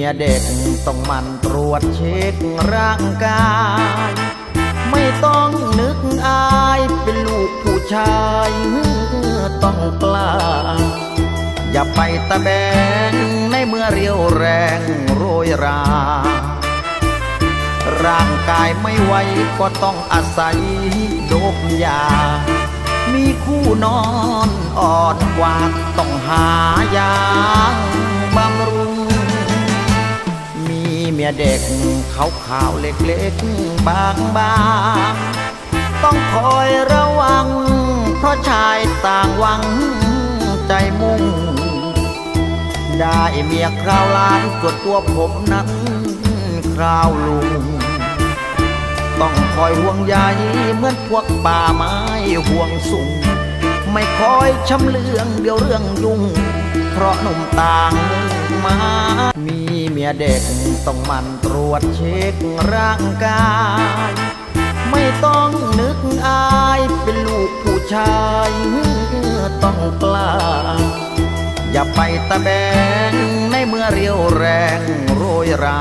มียเด็กต้องมันตรวจเช็คร่างกาย ไม่ต้องนึกอายเป็นลูกผู้ชายต้องกล้า อย่าไปตะแบงในเมื่อเรียวแรงโรยรา ร่างกายไม่ไหวก็ต้องอาศัยโดบยา มีคู่นอนอ่อนกว่าต้องหายา เด็กขาวขาวๆเล็กๆ บางบางๆต้องคอยระวัง เพราะชายต่างวังใจมุ่ง ได้เมียคราวล้านส่วนตัวผมนั้นคราวลุง ต้องคอยห่วงใยเหมือนพวกป่าไม้ห่วงสูงไม่คอยชำเลืองเดี๋ยวเรื่องยุ่ง เพราะหนุ่มต่างมา มีเมียเด็กต้องมันตรวจเช็คร่างกาย ไม่ต้องนึกอายเป็นลูกผู้ชายต้องกล้า อย่าไปตะแบงในเมื่อเรียวแรงโรยรา